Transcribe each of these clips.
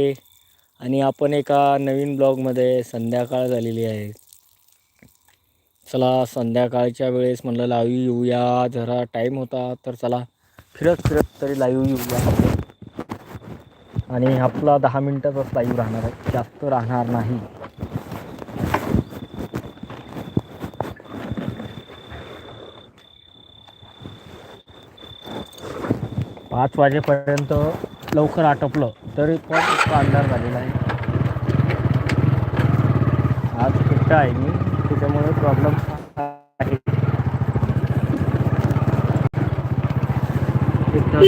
आणि आपण एका नवीन ब्लॉगमध्ये संध्याकाळ झालेली आहे. चला संध्याकाळच्या वेळेस म्हणलं लाईव्ह येऊया. जरा टाईम होता तर चला फिरत फिरत तरी लाईव्ह येऊया. आणि आपला दहा मिनटाचाच लाईव्ह राहणार आहे. जास्त राहणार नाही. पाच वाजेपर्यंत लवकर आटोपलं. तरी पण इतका अंधार झालेला आहे. आज एकटा आहे मी. त्याच्यामुळे प्रॉब्लेम आहे. एकटा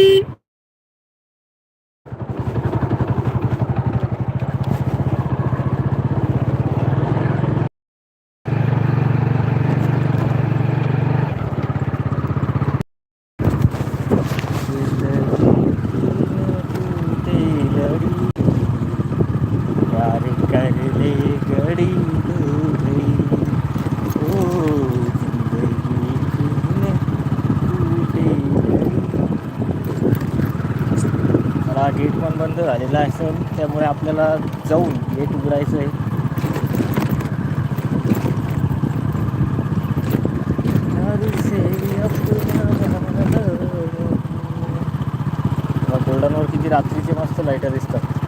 प्यार कर ले गड़ी ओ मला गेट पण बंद झालेला असेल त्यामुळे आपल्याला जाऊन गेट उघडायचं आहे गोल्डनवर किती रात्रीचे मस्त लाईटर दिसतात.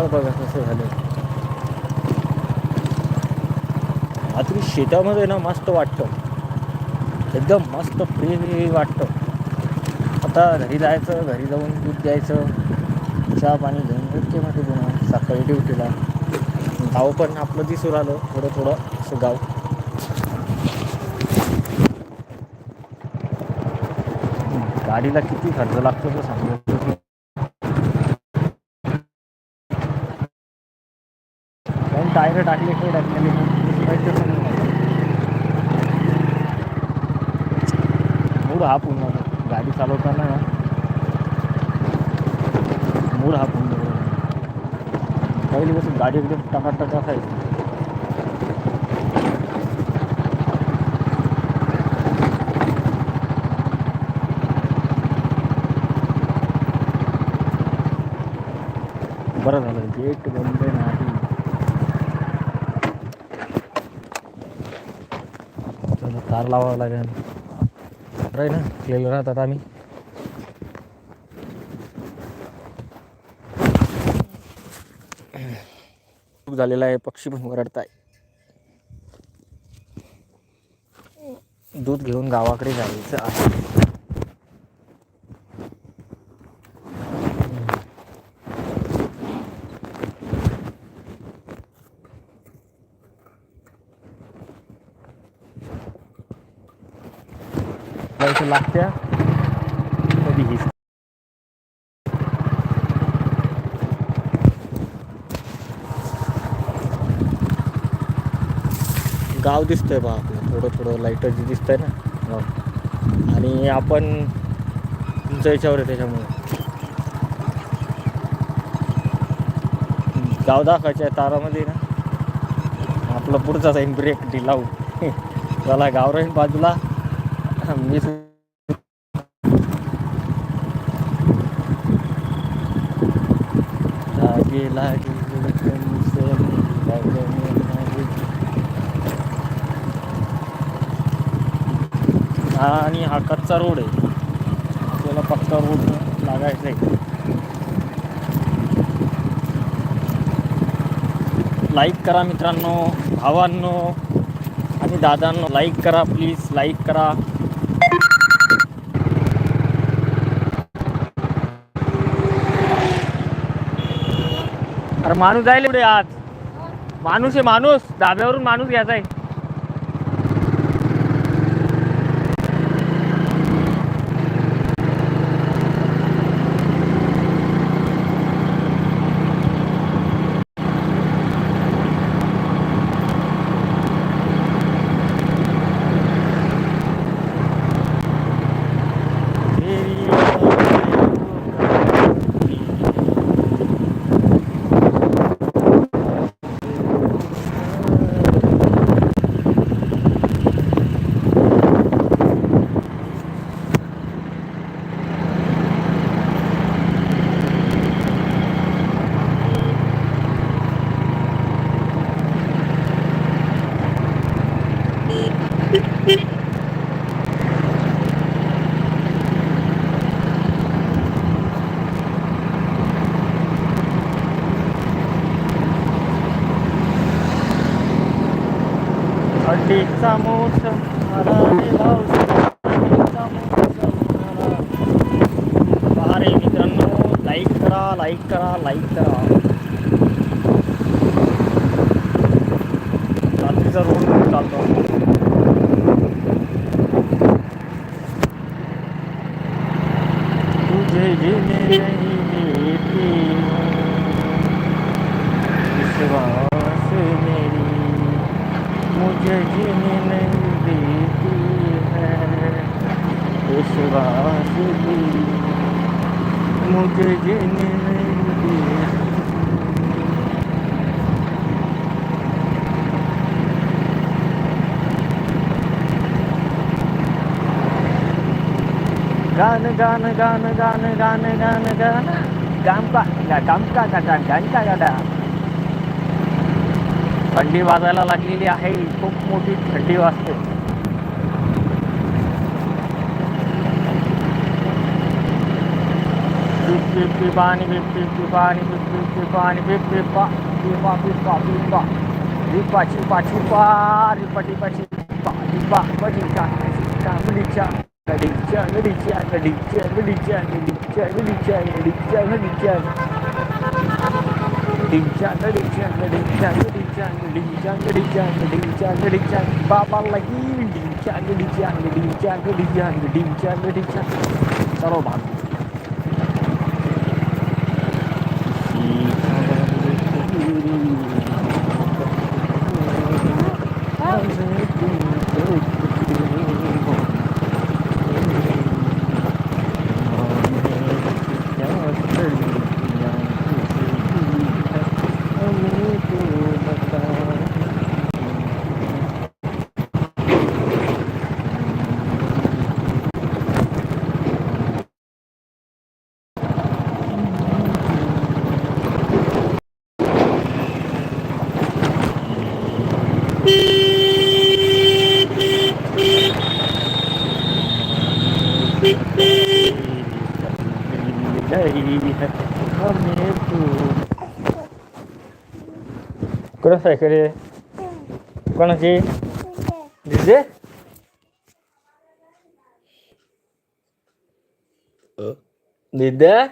आभाळ बघा कसं झालं. रात्री शेतामध्ये ना मस्त वाटतं. एकदम मस्त फ्री वाटतं. आता घरी जायचं घरी जाऊन दूध द्यायचं. चहा पाणी घेऊन ओके मध्ये पुन्हा सकाळी ड्युटीला. गाव पण आपलं दिसून आलं थोडं थोडं असं गाव. गाडीला किती खर्च लागतो तो सांगतो टायर टाकले काही टाकलेले मूड हा पुन्हा गाडी चालवताना ना मूड हा पुन्हा पहिली कसं गाडी एकदम टकाटक असायची बरं झालं गेट बंद तार लावावं लागेल. राही ना? क्लिअर राहतात आम्ही. झालेला आहे पक्षी पण वरडताय. दूध घेऊन गावाकडे जायचं आहे. जायचं लागत्या. कधी हिस गाव दिसतंय बा आपलं. थोडं थोडं लाईटर जे दिसतंय ना. गाव आणि आपण तुमच्या याच्यावर आहे त्याच्यामुळे. गाव दाखवायच्या तारामध्ये ना. आपला पुढचा जाईन ब्रेक ढिलावू चला गाव राहील बाजूला. मी सु- लागे लागे आणि हा कच्चा रोड आहे. आपल्याला पक्का रोड लागायचा आहे. लाईक करा मित्रांनो भावांनो आणि दादांनो. लाईक करा प्लीज लाईक करा. अरे माणूस जाईल एवढे आज. माणूस आहे माणूस. धाब्यावरून माणूस घ्यायचा आहे. मातीचा मोठ अरे मित्रांनो लाईक करा लाईक करा लाईक करा. रात्रीचा रोड चालतो. विश्वास भी मुझे जीने नहीं देती गान गान गान गान गान गान गान गाम का गान का गाणं गान का गाणं थंडी वाजायला लागलेली आहे खूप मोठी थंडी वाजते पिप पिप पिप पाणी पिप पिप पिप पाणी पिप पिप पिप पिपा पिपा पिपा रिपा चिपा चिपा रिपा टिपा चिपा टिपा कांबडीच्या गडीच्या गडीच्या गडीच्या गडीच्या गडीच्या गडीच्या गडीच्या गडीच्या babar lagi dijang, dijang ક્રોસાઈ કરીએ કોણ જી દીજે દીદા